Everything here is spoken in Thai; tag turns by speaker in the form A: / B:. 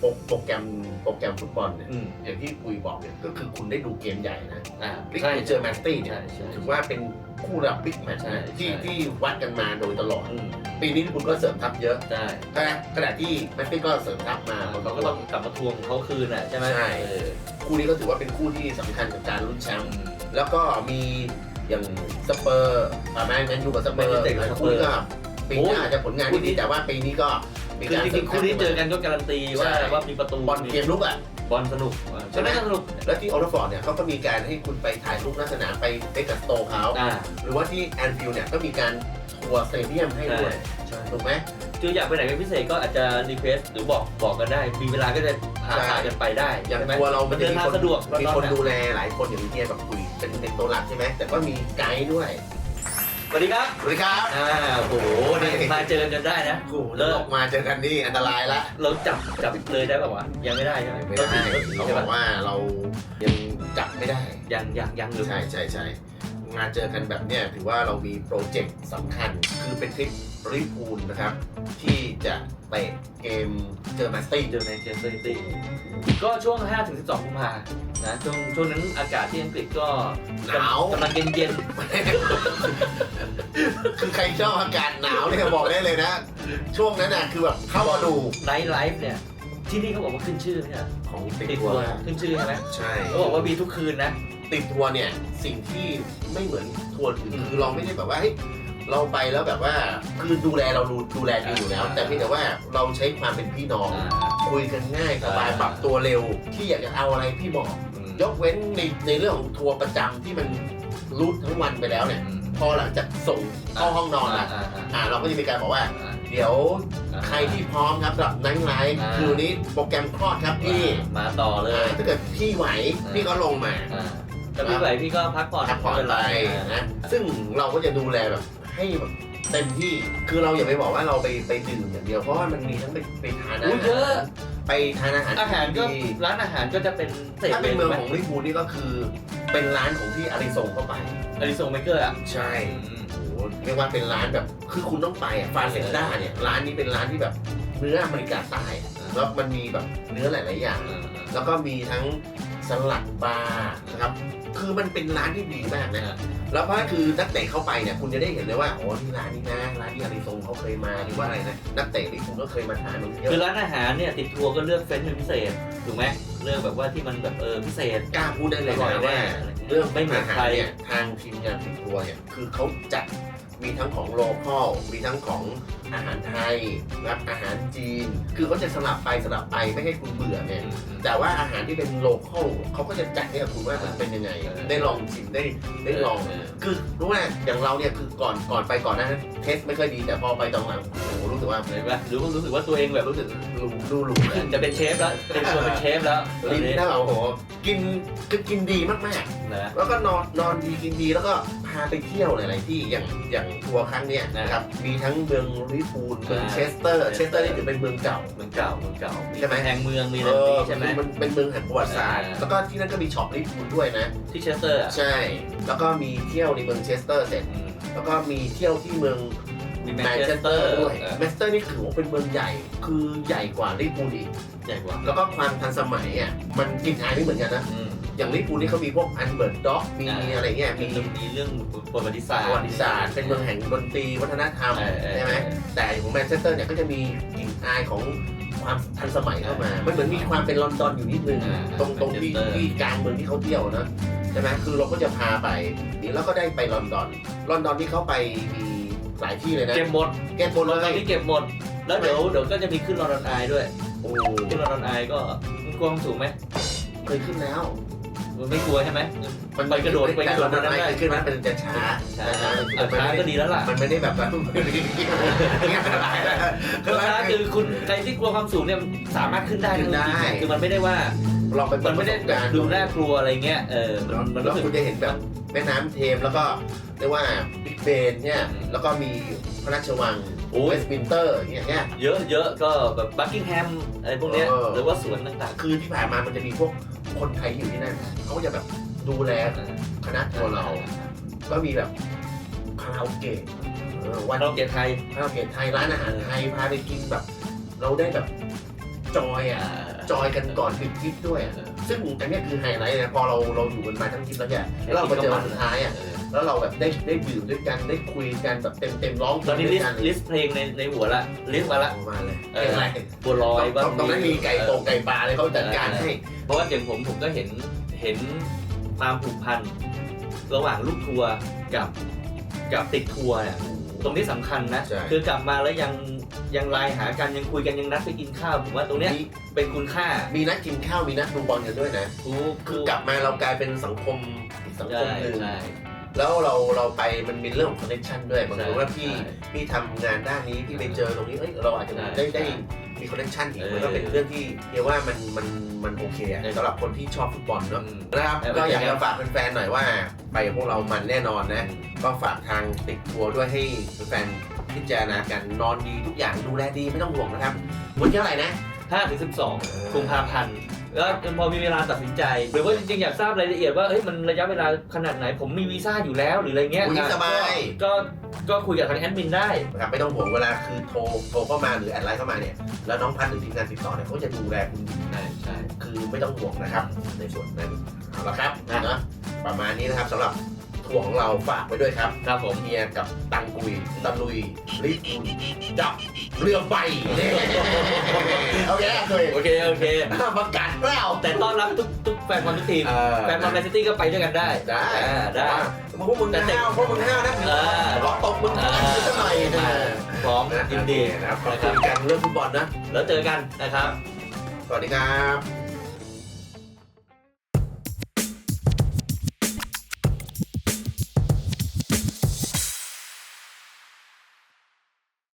A: โปรโปรแกรมโปรแกรมฟุตบอลเนี่ย
B: อืม
A: อย่างที่คุยบอกเนี่ยก็คือคุณได้ดูเกมใหญ่นะ
B: อ่า
A: ลิเวอ
B: ใช่
A: ร์พูลเจอแมนซิตี้เนี่ย
B: ใช่ใช่
A: ถือว่าเป็นคู่ระดับบิ๊กแมตช์
B: ใช่
A: นะที่
B: ใช่
A: ที่วัดกันมาโดยตลอด
B: อืม
A: ปีนี้ลิเวอร์พูลก็เสริมทัพเยอะ
B: ใช่
A: แต่ขณะที่แมนซิตี้ก็เสริมทัพมา
B: เขาก็ต้องกลับมาทวงเขาคืนอะใช่ไหม
A: ใช่
B: เออ
A: คู่นี้ก็ถือว่าเป็นคู่ที่สำคัญกับการลุ้นแชมป์
B: อืม
A: แล้วก็มีอย่างสเปอร์อ่าแมนแมนยูกับสเปอร์
B: แมนยูเตะกับสเป
A: คู่
B: อร์
A: นี้ก็ปีหน้าอาจจะผลงานที่ดีแต่ว่าปีนี้ก็มี
B: คือ
A: การ
B: จริงๆคู่นี้เจอกันก็การันตีว่า
A: ใช่
B: ว่ามีประตู
A: บอลเกมลุกอะ
B: บอลสนุกอะ
A: ใช่ไหม
B: สนุก
A: แล้วที่โอลด์ฟอร์ดเนี่ยเขาก็มีการให้คุณไปถ่ายรูปหน้าสนามไปเอ็กซ์โตเขา
B: อ่า
A: หรือว่าที่แอนฟิลด์เนี่ยก็มีการทัวร์สเตเดียมให้
B: ใช่
A: ด้วย
B: ใช่
A: ถูกไหม
B: คืออยากไปไหนเป็นพิเศษก็อาจจะรีเควสหรือบอกบอกกันได้ มีเวลาก็จะพา
A: ใช่
B: พากันไปได้
A: อย่าง
B: ใช่ไหม
A: ทัวร์เรา
B: มั
A: มันน
B: เดิ
A: จะ
B: น
A: มี
B: ทาง
A: คน
B: สะดวก
A: มี
B: รอ
A: คน
B: ๆะ
A: ดูแลหลายคนอย่างที่เฮียแบบคุยเป็นเป็นตัวหลักใช่ไหมแต่ก็มีไกด์ด้วย
B: สวัสดีครับ
A: สวัสดีครับ
B: อ่าโอ้โหนี่มาเจอกันได้นะ
A: โอ้โหเลิกมาเจอกันนี่อันตรายละ
B: เราจับจับเลยได้แบบว่าวะยังไม่ได้ใช่ไหม
A: ไม่ได้
B: ก็ถือก็ถือ
A: เขา
B: ใช่
A: บอ
B: ปะ
A: กว่าเรายังจับไม่ได้
B: ยังยังยังหรือ
A: ใช่ใช่ใช่งานเจอกันแบบเนี้ยถือว่าเรามีโปรเจกต์สำคัญคือเป็นทริป ริพูลนะครับ ที่จะเตะเกมเจอแมนสเตย์
B: เจอแมนเชสเตอร์ซิตี้ก็ช่วง5ถึง12กุมภานะช่วงช่วงนั้นอากาศที่อังกฤษก็
A: หนาว
B: กำลังเย็นเย็น
A: คือใครชอบอากาศหนาวเนี่ยบอกได้เลยนะ ช่วงนั้นน่ะคือแบบเข้ามาดู
B: ไนท์ไลฟ์เนี่ย ที่นี่เขาบอกว่าขึ้นชื่อเนี่ย
A: ของติ
B: ติ
A: ด
B: ด
A: ทั
B: ทั
A: ว
B: ว
A: ร์
B: ร์ขึ้นชื่อใช่ไหม
A: ใช่
B: เขาบอกว่ามีทุกคืนนะ
A: ติดทัวร์เนี่ย สิ่งที่ไม่เหมือนทัวร์อื่น
B: อืม
A: คือเราไม่ได้แบบว่าเฮ้ย เราไปแล้วแบบว่าคือดูแลเราดูดูแลดีอยู่แล้ว
B: อ่า
A: แต่เพียงแต่ว่าเราใช้ความเป็นพี่น้อง
B: อ่า
A: คุยกันง่ายสบาย
B: อ่า
A: ปรับตัวเร็ว ที่อยากจะเอาอะไรพี่บอก
B: อืม
A: ยกเว้นในในเรื่องของทัวร์ประจำที่มันรูททั้งวันไปแล้วเนี่ย
B: อืม
A: พอหลังจากส่งเข้าห้องนอนละาาอ่าเราก็จะมีการบอกว่า
B: อ่า
A: เดี๋ยว
B: อ่า
A: ใครที่พร้อมครับสำหรับนั่งไลฟ์
B: อ่า
A: คือวันนี้โปรแกรมคลอดครับพี่
B: มาต่อเลย
A: อ่าถ้าเกิดพี่ไหว
B: อ่า
A: พี่ก็ลงมา
B: อ่าแต่พี่ไหวพี่ก็พักผ่อน
A: พักผ่อน
B: ม่เป็
A: ไป
B: ร
A: นะ ซึ่งเราก็จะดูแลแบบ ให้แบบเต็มที่ คือเราอย่าไปบอกว่าเราไปไปดื่มอย่างเดียว เพราะว่ามันมีทั้งไปไปทานอา
B: อุ้ย
A: หา
B: เยอะ
A: รไปทานอาหาร
B: อาหารก็
A: ดี
B: ร้านอาหารก็จะเป็นเศษ
A: ถ้าเป็นเมือง
B: ไห
A: ของลิฟูลนี่ก็คือ เป็นร้านของที่อาริซงเข้าไป
B: อาริโซเมเกอร์อะ
A: ใช่ โอ้โหเรียกว่าเป็นร้านแบบ คือคุณต้องไปอะฟาเซนด้าเนี่ย ร้านนี้เป็นร้านที่แบบเนื้ออเมริกาใต้อะแล้วมันมีแบบเนื้อหลาย ๆ อย่าง แล้วก็มีทั้ง สลัดบาร์นะครับคือมันเป็นร้านที่ดีมากนะแล้วก็คือนักเตะเข้าไปเนี่ยคุณจะได้เห็นเลยว่าอ๋อที่ร้านนี้นะร้านที่อาริซงเขาเคยมาหรือว่าอะไรนะนักเตะที่คุณก็เคยมาทานมันเย
B: คือ
A: อะ
B: ร้านอาหารเนี่ยติดทัวร์ก็เลือกเฟ้นเป็นพิเศษถูกไหมเลือกแบบว่าที่มันแบบเออพิเศษ
A: กล้าพูดได้เลย
B: อร่อย
A: นะ
B: แน่
A: ว่า
B: อะไรเงี้ย
A: เรื่อง
B: ไม่เหมือน
A: อาหาร
B: ใคร
A: เนี่ยทางทีมงานติดทัวร์เนี่ยคือเขาจัด มีทั้งของโลคอลมีทั้งของอาหารไทยนะครับอาหารจีน คือเขาจะสลับไปสลับไปไม่ให้คุณเบื่อเนี่ยแต่ว่าอาหารที่เป็นโลคอลเขาก็จะจัดให้กับคุณว่ามันเป็นยังไง
B: เออ
A: ได้ลองชิมได้ได้ลอง
B: เคื
A: อรู้ไหมอย่างเราเนี่ยคือก่อนก่อนไปก่อนหนานั้นเทสไม่ค่อยดีแต่พอไปตอนหลังโอ้โหรู้ สึกว่า
B: เห็นปะหรือว่ารู้สึกว่าตัวเองแบบ
A: รู้สึกรูดูหรูขึ้น
B: จะเป็นเชฟแล้วเป็นตัวเป็นเชฟแล้วตอน
A: ลิ้น
B: นี้
A: ถ้าเราโอ้โหกินคือกินดีมาก
B: นะ
A: ๆ แล้วก็นอนนอนดีกินดีแล้วก็พาไปเที่ยวหลาย ๆ ที่อย่างอย่างทัวร์ครั้งเนี้ยนะครับมีทั้งเมืองลิฟูลเมืองเชสเตอร์เชสเตอร์นี่ถือเป็นเมืองเก่า
B: เมืองเก่าเมืองเก่า
A: ใช่ไหม
B: แห่งเมืองมี
A: เอ
B: นันตี
A: อ
B: ใช่ไหม
A: มันเป็นเมืองแห่งประวัติศาสตร์
B: อ่า
A: แล้วก็ที่นั่นก็มีช็อปลิฟูลด้วยนะ
B: ที่เชสเตอร์อะ
A: ใช่ แล้วก็มีเที่ยวในเมืองเชสเตอร์เสร็จ
B: อืม
A: แล้วก็มีเที่ยวที่เมือง
B: มี
A: แม
B: แม
A: น
B: น
A: เช
B: เช
A: ส
B: ส
A: เต
B: เต
A: อ
B: อ
A: ร์
B: ร์
A: ด้วย
B: เออ
A: แมนเชสเตอร์นี่ถือว่าเป็นเมืองใหญ่ คือใหญ่กว่าลิปูลอีก
B: ใหญ่กว่า
A: แล้วก็ความทันสมัยอะ มันกลินอายไม่เหมือนกันนะ
B: อืม
A: อย่างลิปูลนี่เขามีพวกอันเบิร์ดด็อก มี
B: อ่า
A: อะไรเงี้ย
B: มี
A: มี
B: มีเรื่องประวัติศาสตร์
A: ประวัติศาสตร์ เป็นเมืองแห่งดนตรีวัฒนธรรม
B: เออเออ
A: ใช่ไหม แต่ของแมนเชสเตอร์เนี่ยก็จะมีกลิ่นอายของความทันสมัยเข้ามา มันเหมือนมีความเป็นลอนดอนอยู่นิดนึง
B: อ่า
A: ตรงตรงที่
B: แมนเชสเตอร์
A: ที่กลางเมืองที่เขาเที่ยวนะ ใช่ไหมคือเราก็จะพาไปนี่แล้วก็ได้ไปลอนดอน ลอนดอนที่เขาไปมี หลายที่เลยนะ
B: เก็บหมด
A: แก้บน
B: ล
A: เล
B: อนดอน
A: ย
B: ที่เก็บหมด แล้วเดี๋ยวเดี๋ยวก็จะมีขึ้นลอนดอนไอด้วย
A: โอ้
B: ขึ้นลอนดอนไอก็มันกว้างสูงไหม
A: เคยขึ้นแล้ว
B: มันไม่กลัวใช่ไหม
A: มัน
B: ไปกระโดดไปกระโดด
A: แต่
B: บนนั้น
A: ไม่
B: ได้
A: เคยขึ้นมันเป็นจะช้า
B: ช้าอะช้าก็ดีแล้วล่ะ
A: มันไม่ได้แบบว่าเงียบอะไรนะ
B: ก็ช้าคือคุณใครที่กลัวความสูงเนี่ยสามารถขึ้นได้
A: ขึ้นได้
B: จริงๆคือมันไม่ได้ว่า
A: ลองไป
B: มันไม่ได้แบบดูน่ากลัวอะไรเงี้ยเออมันมัน
A: แล้ว
B: รู้สึก
A: คุณจะเห็นแบบแม่น้ำเทมแล้วก็เรียกว่าบิ๊กเบนเนี่ย
B: อืม
A: แล้วก็มีพระราชวัง
B: โอ้
A: เวยสต์มินเตอร์อย่างเงี้ย
B: เยอะเยอะก็แบบบักกิงแฮมอะไรพวกเนี้ย
A: เออ
B: หรือว่าสวนต่าง
A: คือที่ผ่านมามันจะมีพวกคนไทยที่อยู่ที่นั่นเขาก็จะแบบดูแล
B: ๆ
A: คณะทัวร์เรา ก็มีแบบคาราโอเกะเออวัน
B: เราเกียรไทย
A: คาราโอเกะไทยร้านอาหารไทยพาไปกินแบบ เราได้แบบ จอยอะจอยกันก่อนปิดทริปด้วยอะซึ่งอันเนี้ยคือไฮไลท์เลยนะพอเราเราอยู่กันมาทั้งทริปแล้วเนี่ยแล้วเรามาเจอวันสุดท้ายอะ
B: เออ
A: แล้วเราแบบได้ได้ดื่มด้วยกันได้คุยกันแบบเต็มเต็มๆร้องเพ
B: ต
A: ล
B: อน
A: ง
B: นี้
A: ด้
B: ลิ
A: วย
B: ส
A: กัน
B: ต์ลิสต์เพลงในในหัวละลิสต์มาละ
A: ออกมาเลย
B: เออ
A: เพลงอะไร
B: บัวลอย
A: ตรงตรงนั้นมีไก่โตงไก่ปลาเลยเขาจัดการให้
B: เพราะว่าอย่างผมผมก็เห็นเห็นความผูกพันระหว่างลูกทัวร์กับกับติดทัวร์เนี่ยตรงนี้สำคัญนะ
A: ใช่
B: คือกลับมาแล้วยัง ยังไลน์หากันยังคุยกันยังนัดไปกินข้าวผมว่าตรงเนี้ย
A: มี
B: เป็นคุณค่า
A: มีนัดกินข้าวมีนัดดูบอลกันด้วยนะ
B: ถูก
A: คือกลับมาเรากลายเป็นสังคมอีกสังค
B: ใช่
A: มหนึ่ง
B: ใช่
A: แล้วเราเราไปมันมีเรื่องของคอนเนคชันด้วยบางที
B: ใช่
A: ว่าพี่
B: ใช่
A: พี่ทำงานด้านนี้พี่ไปเจอตรงนี้เอ้ยเราอาจจะ
B: ใช่
A: ได้ได้
B: ใช่
A: มีคอนเนคชันอีก
B: เออ
A: มันก็เป็นเรื่องที่เรียกว่ามันมันมันโอเคอะ
B: เออ
A: สำหรับคนที่ชอบฟุตบอลเนาะ
B: อืม
A: นะครับ
B: เออ
A: ก็อยาก
B: เป็นไง
A: จะฝากแฟนๆหน่อยว่า ไปกับพวกเรามันแน่นอนนะ ก็ฝากทางติดทัวร์ด้วยให้แฟนๆ พิจารณากันนอนดีทุกอย่างดูแลดีไม่ต้องห่วงนะครับวันที่เท่าไหร่นะ
B: ห้าถึงสิบสองกุมภาพันธ์แล้วพอมีเวลาตัดสินใจ หรือว่าจริงๆ อยากทราบรายละเอียดว่าเฮ้ยมันระยะเวลาขนาดไหน ผมมีวีซ่าอยู่แล้วหรืออะไรเงี้ย
A: คุยสบาย
B: ก็ก็คุยกับทางแอดมินได้
A: นะครับไม่ต้องห่วงเวลาคือโทรโทรเข้ามาหรือแอดไลน์เข้ามาเนี่ยแล้วน้องพัดหรือทีมงานติดต่อเนี่ยเขาจะดูแลคุณดี
B: ใช่ใช่
A: คือไม่ต้องห่วงนะครับในส่วนนั้นเอาละครับ
B: นะ
A: นะประมาณนี้นะครับสำหรับ ทัวร์ของเราฝากไว้ด้วยครับ
B: ครับผม
A: เฮียกับตังกุยตะลุยลิฟุนจับเรือใบเนี่ยโอเคเคย
B: โอเคโอเค
A: ประกาศแล้ว
B: แต่ต้อนรับทุกทุกแฟนบอลทุกทีม
A: เออ
B: แฟนบอลแมนซิตี้ก็ไปด้วยกันได้
A: ได้
B: อ่าได้
A: พวกมึง
B: แต่เด็ก
A: ห้าวพวกมึงห้าวนะ
B: เออ
A: รอตบมึง
B: อ่า
A: สักหน่อยนะ
B: พร้อมยินดี
A: นะครับขอบคุณกันเรื่องฟุตบอลนะ
B: แล้วเจอกันนะครับ
A: สวัสดีครับ